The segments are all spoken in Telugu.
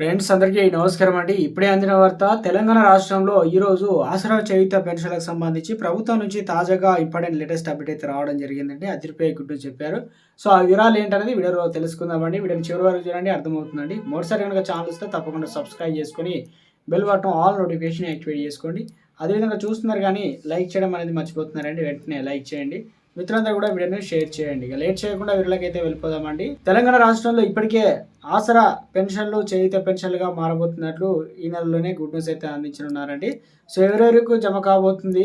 ఫ్రెండ్స్ అందరికీ నమస్కారం అండి. ఇప్పుడే అందిన వార్త తెలంగాణ రాష్ట్రంలో ఈరోజు ఆసరా చేయుత పెన్షన్లకు సంబంధించి ప్రభుత్వం నుంచి తాజాగా ఇంపార్టెంట్ లేటెస్ట్ అప్డేట్ అయితే రావడం జరిగిందండి. అదిరిపోయే గుడ్డు చెప్పారు. సో ఆ వివరాలు ఏంటనేది వీడియో తెలుసుకుందామండి వీడియోని చివరి వరకు చూడండి అర్థమవుతుందండి. మరోసారి కనుక ఛానల్ వస్తే తప్పకుండా సబ్స్క్రైబ్ చేసుకొని bell button all notification activate చేసుకోండి. అదేవిధంగా చూస్తున్నారు కానీ లైక్ చేయడం అనేది మర్చిపోతున్నారండి. వెంటనే లైక్ చేయండి. మిత్రులందరూ కూడా వీడియోని షేర్ చేయండి. ఇక లేట్ చేయకుండా వీళ్ళకైతే అయితే వెళ్ళిపోదామండి. తెలంగాణ రాష్ట్రంలో ఇప్పటికే ఆసరా పెన్షన్లు చేయిత పెన్షన్లుగా మారబోతున్నట్లు ఈ నెలలోనే గుడ్ న్యూస్ అయితే అందించనున్నారండి. సో ఎవరెవరికి జమ కాబోతుంది?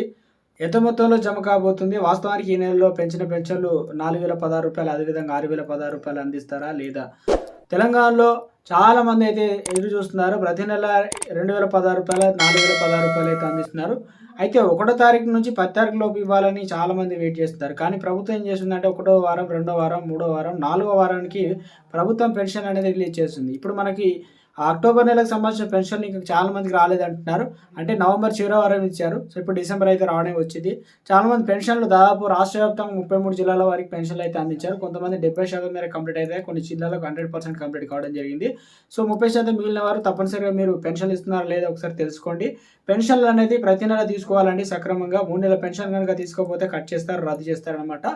ఎంత మొత్తంలో జమ కాబోతుంది? వాస్తవానికి ఈ నెలలో పెంచిన పెన్షన్లు నాలుగు వేల పదహారు రూపాయలు అదేవిధంగా ఆరు వేల పదహారు రూపాయలు అందిస్తారా లేదా? తెలంగాణలో చాలామంది అయితే ఎదురు చూస్తున్నారు. ప్రతి నెల రెండు వేల పదహారు రూపాయలు నాలుగు వేల పదహారు రూపాయలు అయితే అందిస్తున్నారు. అయితే ఒకటో తారీఖు నుంచి పది తారీఖు లోపు ఇవ్వాలని చాలామంది వెయిట్ చేస్తున్నారు. కానీ ప్రభుత్వం ఏం చేస్తుందంటే ఒకటో వారం రెండో వారం మూడో వారం నాలుగో వారానికి ప్రభుత్వం పెన్షన్ అనేది రిలీజ్ చేస్తుంది. ఇప్పుడు మనకి అక్టోబర్ నెలకు సంబంధించిన పెన్షన్ ఇంకా చాలా మందికి రాలేదంటున్నారు అంటే నవంబర్ చివరి వారం ఇచ్చారు. సో ఇప్పుడు డిసెంబర్ అయితే రావడం వచ్చింది. చాలా మంది పెన్షన్లు దాదాపు రాష్ట్ర వ్యాప్తంగా ముప్పై మూడు జిల్లాల వారికి పెన్షన్లు అయితే అందించారు. కొంతమంది డెబ్బై శాతం మేర కంప్లీట్ అయితే కొన్ని జిల్లాలకు హండ్రెడ్ పర్సెంట్ కంప్లీట్ కావడం జరిగింది. సో ముప్పై శాతం మిగిలిన వారు తప్పనిసరిగా మీరు పెన్షన్లు ఇస్తున్నారా లేదా ఒకసారి తెలుసుకోండి. పెన్షన్లు అనేది ప్రతి నెల తీసుకోవాలండి. సక్రమంగా మూడు నెలల పెన్షన్ కనుక తీసుకోకపోతే కట్ చేస్తారు రద్దు చేస్తారనమాట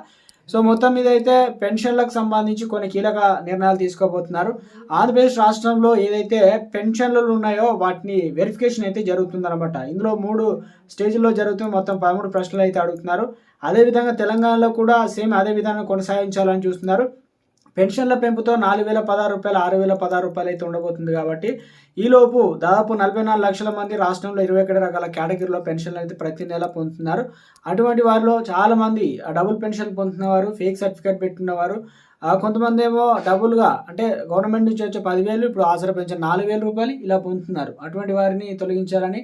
సో మొత్తం మీద అయితే పెన్షన్లకు సంబంధించి కొన్ని కీలక నిర్ణయాలు తీసుకోబోతున్నారు. ఆంధ్రప్రదేశ్ రాష్ట్రంలో ఏదైతే పెన్షన్లు ఉన్నాయో వాటిని వెరిఫికేషన్ అయితే జరుగుతుందన్నమాట. ఇందులో మూడు స్టేజ్లో జరుగుతుంది. మొత్తం పదమూడు ప్రశ్నలు అయితే అడుగుతున్నారు. అదేవిధంగా తెలంగాణలో కూడా సేమ్ అదే విధానం కొనసాగించాలని చూస్తున్నారు. పెన్షన్ల పెంపుతో నాలుగు వేల పదహారు రూపాయలు ఆరు వేల పదహారు రూపాయలు అయితే ఉండబోతుంది కాబట్టి ఈలోపు దాదాపు నలభై నాలుగు లక్షల మంది రాష్ట్రంలో ఇరవై ఒకటి రకాల కేటగిరీలో పెన్షన్లు అయితే ప్రతి నెల పొందుతున్నారు. అటువంటి వారిలో చాలామంది డబుల్ పెన్షన్ పొందుతున్నవారు ఫేక్ సర్టిఫికేట్ పెట్టుకున్నవారు కొంతమంది ఏమో డబుల్గా అంటే గవర్నమెంట్ నుంచి వచ్చే పదివేలు ఇప్పుడు ఆసరా పెన్షన్ నాలుగు వేల రూపాయలు ఇలా పొందుతున్నారు. అటువంటి వారిని తొలగించాలని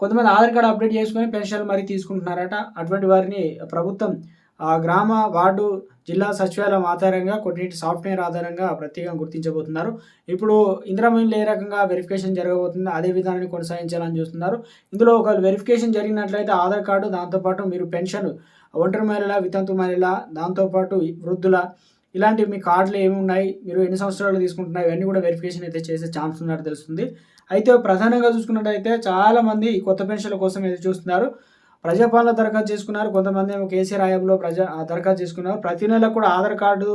కొంతమంది ఆధార్ కార్డు అప్డేట్ చేసుకొని పెన్షన్లు మరీ తీసుకుంటున్నారట. అటువంటి వారిని ప్రభుత్వం ఆ గ్రామ వార్డు జిల్లా సచివాలయం ఆధారంగా కొన్నింటి సాఫ్ట్వేర్ ఆధారంగా ప్రత్యేకంగా గుర్తించబోతున్నారు. ఇప్పుడు ఇందిరామీన్లు ఏ రకంగా వెరిఫికేషన్ జరగబోతుందో అదే విధానాన్ని కొనసాగించాలని చూస్తున్నారు. ఇందులో ఒక వెరిఫికేషన్ జరిగినట్లయితే ఆధార్ కార్డు దాంతోపాటు మీరు పెన్షన్ ఒంటరి మహిళల వితంతు మహిళల దాంతోపాటు వృద్ధుల ఇలాంటి మీ కార్డులు ఏమి ఉన్నాయి మీరు ఎన్ని సంవత్సరాలు తీసుకుంటున్నాయి ఇవన్నీ కూడా వెరిఫికేషన్ అయితే చేసే ఛాన్స్ ఉన్నట్టు తెలుస్తుంది. అయితే ప్రధానంగా చూసుకున్నట్టయితే చాలామంది కొత్త పెన్షన్ల కోసం ఎదురు చూస్తున్నారు ప్రజాపాలన దరఖాస్తు చేసుకున్నారు. కొంతమంది ఏమో కేసీఆర్ హయాంలో ప్రజా దరఖాస్తు చేసుకున్నారు. ప్రతి నెల కూడా ఆధార్ కార్డు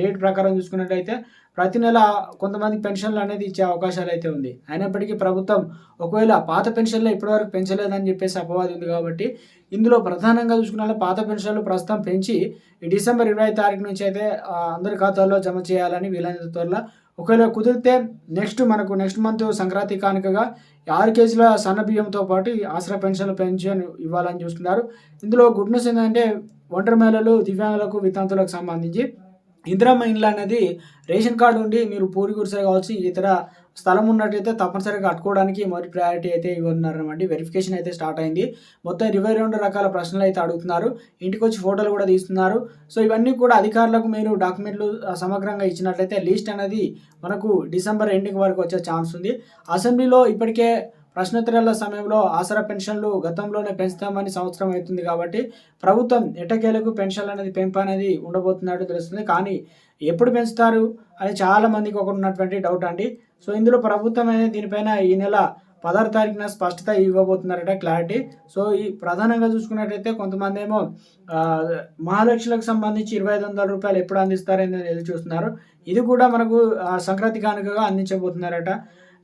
డేట్ ప్రకారం చూసుకున్నట్టయితే ప్రతి నెల కొంతమంది పెన్షన్లు అనేది ఇచ్చే అవకాశాలు అయితే ఉంది. అయినప్పటికీ ప్రభుత్వం ఒకవేళ పాత పెన్షన్లు ఇప్పటివరకు పెంచలేదని చెప్పేసి అపవాది ఉంది కాబట్టి ఇందులో ప్రధానంగా చూసుకున్న పాత పెన్షన్లు ప్రస్తుతం పెంచి ఈ డిసెంబర్ ఇరవై తారీఖు నుంచి అయితే అందరి ఖాతాల్లో జమ చేయాలని వీలైనంత త్వరలో ఒకవేళ కుదిరితే నెక్స్ట్ మనకు నెక్స్ట్ మంత్ సంక్రాంతి కానుకగా ఆరు కేజీల సన్న బియ్యంతో పాటు ఆసరా పెన్షన్లు పెన్షన్ ఇవ్వాలని చూస్తున్నారు. ఇందులో గుడ్ న్యూస్ ఏంటంటే ఒంటరి మహిళలు దివ్యాంగులకు వితంతులకు సంబంధించి ఇందిరమ్మ ఇండ్లు అనేది రేషన్ కార్డు ఉండి మీరు పూరి గుడిసె కావచ్చు ఇతర స్థలం ఉన్నట్టయితే తప్పనిసరిగా కట్టుకోవడానికి మరి ప్రయారిటీ అయితే ఇవ్వన్నారన్నమాట వెరిఫికేషన్ అయితే స్టార్ట్ అయింది. మొత్తం ఇరవై రెండు రకాల ప్రశ్నలు అయితే అడుగుతున్నారు. ఇంటికి వచ్చి ఫోటోలు కూడా తీస్తున్నారు. సో ఇవన్నీ కూడా అధికారులకు మీరు డాక్యుమెంట్లు సమగ్రంగా ఇచ్చినట్లయితే లిస్ట్ అనేది మనకు డిసెంబర్ ఎండింగ్ వరకు వచ్చే ఛాన్స్ ఉంది. అసెంబ్లీలో ఇప్పటికే ప్రశ్నోత్తరాల సమయంలో ఆసరా పెన్షన్లు గతంలోనే పెంచుతామని సంవత్సరం అవుతుంది కాబట్టి ప్రభుత్వం ఎటకేలకు పెన్షన్లు అనేది పెంపు అనేది ఉండబోతున్నట్టు తెలుస్తుంది. కానీ ఎప్పుడు పెంచుతారు అని చాలా మందికి ఒకటి ఉన్నటువంటి డౌట్ అండి. సో ఇందులో ప్రభుత్వం అనేది దీనిపైన ఈ నెల పదహారు తారీఖున స్పష్టత ఇవ్వబోతున్నారట క్లారిటీ సో ఈ ప్రధానంగా చూసుకున్నట్టయితే కొంతమంది ఏమో మహాలక్ష్మిలకు సంబంధించి ఇరవై ఐదు వందల రూపాయలు ఎప్పుడు అందిస్తారని ఎదురు చూస్తున్నారు ఇది కూడా మనకు సంక్రాంతి కానుకగా అందించబోతున్నారట.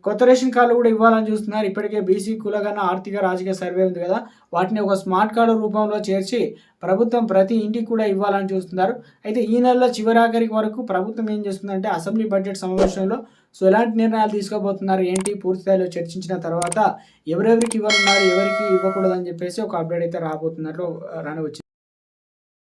కొత్త రేషన్ కార్డులు కూడా ఇవ్వాలని చూస్తున్నారు. ఇప్పటికే బీసీ కులగన ఆర్థిక రాజకీయ సర్వే ఉంది కదా. వాటిని ఒక స్మార్ట్ కార్డు రూపంలో చేర్చి ప్రభుత్వం ప్రతి ఇంటికి కూడా ఇవ్వాలని చూస్తున్నారు. అయితే ఈ నెలలో చివరాఖరికి వరకు ప్రభుత్వం ఏం చేస్తుందంటే అసెంబ్లీ బడ్జెట్ సమావేశంలో సో ఎలాంటి నిర్ణయాలు తీసుకోబోతున్నారు? ఏంటి? పూర్తిస్థాయిలో చర్చించిన తర్వాత ఎవరెవరికి ఇవ్వనున్నారు ఎవరికి ఇవ్వకూడదని చెప్పేసి ఒక అప్డేట్ అయితే రాబోతున్నట్లు రానవచ్చింది